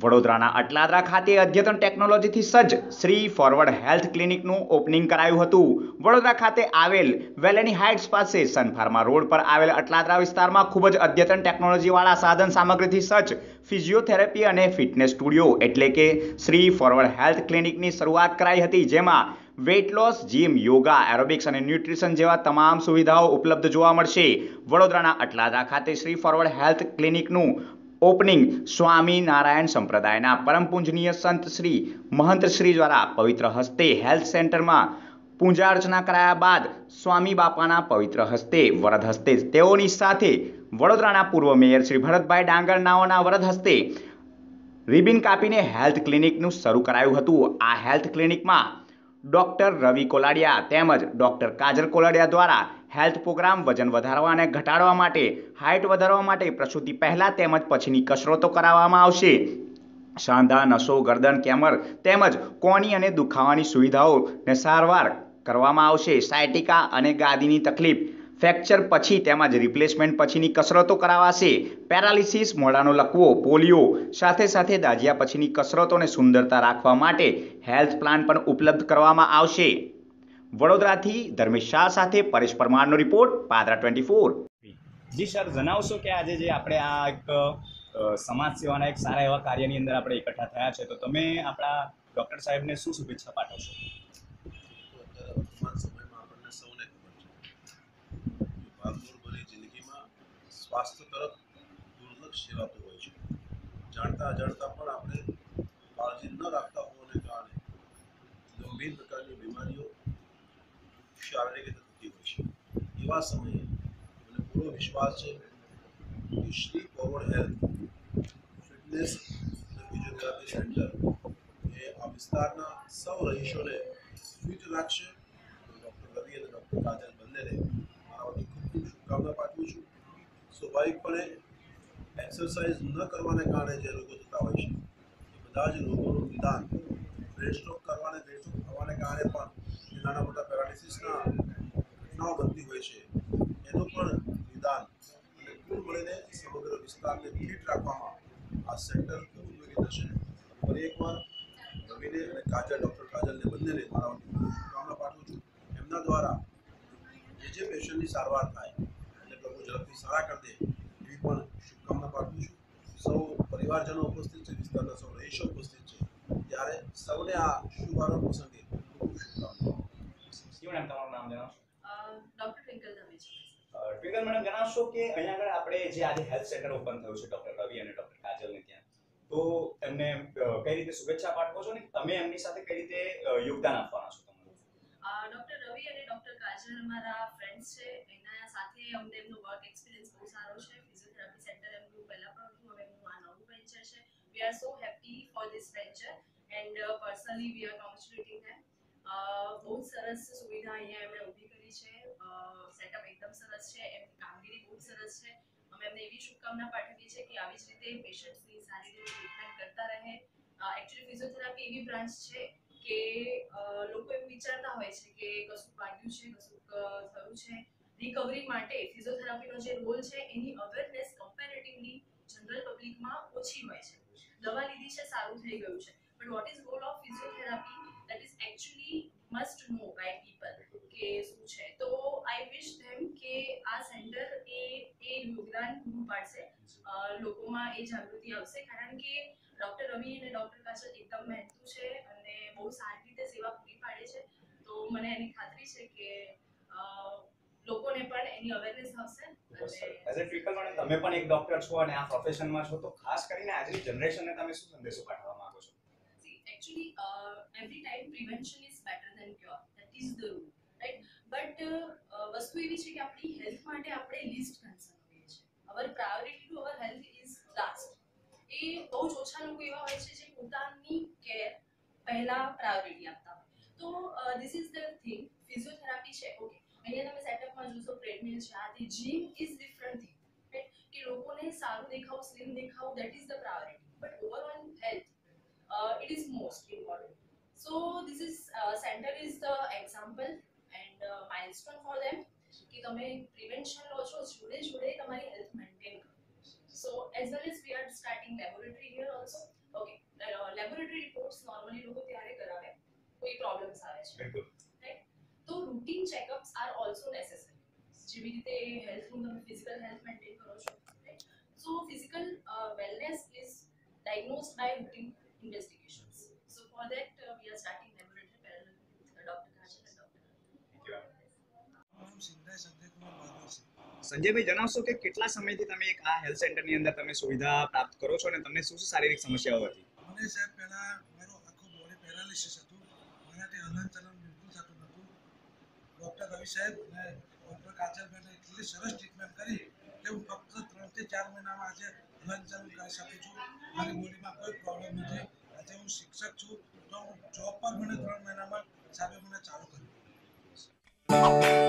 વડોદરાના અટલાદરા ખાતે અદ્યતન ટેકનોલોજીથી સજ્જ શ્રી ફોરવર્ડ હેલ્થ ક્લિનિકનું ઓપનિંગ કરાયું હતું. વડોદરા ખાતે આવેલ વેલેની હાઇટ્સ પાસે સનફાર્મા રોડ પર આવેલ અટલાદરા વિસ્તારમાં ખૂબ જ અદ્યતન ટેકનોલોજીવાળા સાધન સામગ્રીથી સજ્જ ફિઝિયોથેરાપી અને ફિટનેસ સ્ટુડિયો એટલે કે શ્રી ફોરવર્ડ હેલ્થ ક્લિનિકની શરૂઆત કરાઈ હતી, જેમાં weight loss gym yoga aerobics અને ન્યુટ્રિશન જેવા તમામ સુવિધાઓ ઉપલબ્ધ જોવા મળશે. વડોદરાના અટલાદરા ખાતે શ્રી ફોરવર્ડ હેલ્થ ક્લિનિકનું ઓપનિંગ સ્વામી નારાયણ સંપ્રદાયના પરમ પૂજનીય સંત શ્રી મહંત શ્રી દ્વારા પવિત્ર હસ્તે હેલ્થ સેન્ટરમાં પૂજા અર્ચના કરાયા બાદ સ્વામી બાપાના પવિત્ર હસ્તે, વરદ હસ્તે તેઓની સાથે વડોદરાના પૂર્વ મેયર શ્રી ભરતભાઈ ડાંગર નાઓના વરદ હસ્તે રિબિન કાપીને હેલ્થ ક્લિનિકનું શરૂ કરાયું હતું. આ હેલ્થ ક્લિનિકમાં ડૉક્ટર રવિ કોલાડિયા તેમજ ડૉક્ટર કાજલ કોલાડિયા દ્વારા હેલ્થ પ્રોગ્રામ વજન વધારવા અને ઘટાડવા માટે હાઇટ વધારવા માટે પ્રસૂતિ પહેલાં તેમજ પછીની કસરતો કરાવવામાં આવશે. સાંધા, નસો, ગરદન, કેમર તેમજ કોણી અને દુખાવાની સુવિધાઓને સારવાર કરવામાં આવશે. સાયટિકા અને ગાદીની તકલીફ ફ્રેક્ચર પછી તેમજ રિપ્લેસમેન્ટ પછીની કસરતો કરાવાશે. પેરાલિસિસ મોડાનો લકવો, પોલિયો સાથે સાથે દાજિયા પછીની કસરતોને સુંદરતા રાખવા માટે હેલ્થ પ્લાન પણ ઉપલબ્ધ કરવામાં આવશે. વડોદરાથી ધર્મેશ શાહ સાથે પરેશ પરમારનો રિપોર્ટ, પાદરા ટ્વેન્ટી ફોર. જી સર, જણાવશો કે આજે જે આપણે આ એક સમાજ સેવાના એક સારા એવા કાર્યની અંદર આપણે એકઠા થયા છે. તો તમે આપણા ડૉક્ટર સાહેબને શું શુભેચ્છા પાઠવશો? સ્વાસ્થ્ય તરફ દુર્લક્ષ સેવાતું હોય છે. જાણતા અજાણતા પણ આપણે કાળજી ન રાખતા હોવાને કારણે ગંભીર પ્રકારની બીમારીઓ શારીરિક રીતે થતી હોય છે. એવા સમયે મને પૂરો વિશ્વાસ છે કે શ્રી ફોરવર્ડ હેલ્થ ફિટનેસ અને ફિઝિયોથેરાપી સેન્ટર એ આ વિસ્તારના સૌ રહીશોને ફિટ રાખશે. ડૉક્ટર રવિ અને ડૉક્ટર કાજલ બંનેને મારા વતી ખૂબ ખૂબ શુભકામના પાઠવું છું. સ્વાભાવિકપણે એક્સરસાઇઝ ન કરવાને કારણે જે રોગો થતા હોય છે, એ બધા જ રોગોનું નિદાન બ્રેન કરવાને બ્રેન સ્ટ્રોક થવાને કારણે પણ નાના મોટા પેરાલિસિસના ઘટનાઓ બનતી હોય છે, એનું પણ નિદાન અને કુલ મળીને સમગ્ર વિસ્તારને ફિટ રાખવામાં આ સેન્ટર ખૂબ ઉપયોગી થશે. ફરી એકવાર રવિને અને કાજલ, ડૉક્ટર કાજલને બંનેને મારા શુભકામના પાઠવું છું. એમના દ્વારા જે જે પેશન્ટની સારવાર થાય ઝડપથી સારા કરી દે એવી પણ શુભકામના પાઠવું છું. સૌ પરિવારજનો ઉપસ્થિત છે વિસ્તારના સૌ રહીશો ઉપસ્થિત છે. ત્યારે સૌને આ શુભારંભ પ્રસંગે ખૂબ શુભકામનાઓ. મેડમ તમારું? નામ જણાવશો ડોક્ટર ટ્વિંકલ ધમેજા ટ્વિંકલ મેડમ જણાવશો કે અહીંયા આગળ આપણે જે આજે હેલ્થ સેન્ટર ઓપન થયું છે ડૉક્ટર રવિ અને ડૉક્ટર કાજલને ત્યાં. તો એમને કઈ રીતે શુભેચ્છા પાઠવો છો ને તમે એમની સાથે કઈ રીતે યોગદાન આપવાના છો તમારું? ડોક્ટર રવિ અને ડોક્ટર કાજલ અમારા ફ્રેન્ડ્સ છે. સાથે અમને એમનો વર્ક એક્સપિરિયન્સ બહુ સારો છે. ફિઝિયોથેરાપી સેન્ટર એમનું પહેલા પણ હતું, હવે એમનું આ નવું વેન્ચર છે we are so happy for this venture and personally we are congratulating them બહુ સરસ સુવિધા અહીંયા એમણે ઊભી કરી છે. સેટઅપ એકદમ સરસ છે. એમની કામગીરી બહુ સરસ છે. અમે એમને એવી શુભકામના પાઠવીએ છીએ કે આવી જ રીતે પેશન્ટ્સની સારી રીતે ટ્રીટમેન્ટ કરતા રહે. એકચ્યુઅલી ફિઝિયોથેરાપી એવી બ્રાન્ચ છે કે લોકો એમ વિચારતા હોય છે કે કશું વાગ્યું છે કશું થયું છે. રિકવરી માટે ફિઝિયોથેરાપીનો જે રોલ છે, એની અવેરનેસ કમ્પેરેટિવલી જનરલ પબ્લિકમાં ઓછી હોય છે. દવા લીધી છે, સારું થઈ ગયું છે. But what is role of physiotherapy that is actually must know by people કે શું છે. તો આઈ વિશ ધેમ કે આ સેન્ટર એ એ યોગદાન પૂરું પાડશે. લોકોમાં એ જાગૃતિ આવશે. કારણ કે ડોક્ટર રવિ અને ડોક્ટર કાજલ એકદમ મહેનતુ છે અને બહુ સારી રીતે સેવા પૂરી પાડે છે. તો મને એની ખાતરી છે કે લોકોને પણ એની અવેરનેસ આવશે એઝ અ ટ્વિંકલ મેડમ તમે પણ એક ડોક્ટર છો અને આ પ્રોફેશનમાં છો તો ખાસ કરીને આજની જનરેશનને તમે શું સંદેશો પાઠવવા માંગો છો? See, every time prevention is better than cure that is the rule right uh, વસ્તુ એવી છે કે આપણી હેલ્થ માટે આપણે લીસ્ટ કન્સર્ન હોઈએ છીએ. Our priority to our health is last એ બહુ જ ઓછા લોકો એવા હોય છે જે પોતાની કેર પહેલા પ્રાયોરિટી આપતા હોય. તો this is the thing physiotherapy છે ઓકે અહીંયા તમે સેટઅપમાં જોશો ટ્રેડમિલ છે આ જીમ ઇઝ ડિફરન્ટ થિંગ કે લોકોને સારું દેખાવું સ્લિમ દેખાવું that is the priority but overall health it is most important so this is centre is the example and milestone for them કે તમે પ્રિવેન્શન લો છો, જોડે જોડે તમારી હેલ્થ મેન્ટેન કરો. So as well as we are starting laboratory here also okay laboratory reports normally લોકો ત્યારે કરાવે, કોઈ પ્રોબ્લેમ્સ આવે છે. Routine checkups are also necessary જેવી રીતે હેલ્થનું તમે ફિઝિકલ હેલ્થ મેન્ટેન કરો છો right so physical wellness is diagnosed by routine investigations so for that we are starting laboratory Sanjaykumar Madhav છે. સંજયભાઈ જણાવશો કે કેટલા સમયથી તમે એક આ હેલ્થ સેન્ટરની અંદર તમે સુવિધા પ્રાપ્ત કરો છો અને તમને શું શું શારીરિક સમસ્યાઓ હતી? મને સાહેબ પહેલા મારો આખો બોડી પેરાલિસિસ હતું. મારાથી હલન ચલન ડૉક્ટર રવિ સાહેબ અને ડૉક્ટર કાજલબેને એટલી સરસ ટ્રીટમેન્ટ કરી કે હું ફક્ત ત્રણથી ચાર મહિનામાં આજે હલન ચલન કરી શકું છું. મારી બોડીમાં કોઈ પ્રોબ્લેમ નથી. આજે હું શિક્ષક છું. તો હું જોબ પર મને ત્રણ મહિનામાં સાહેબે મને ચાલુ કર્યું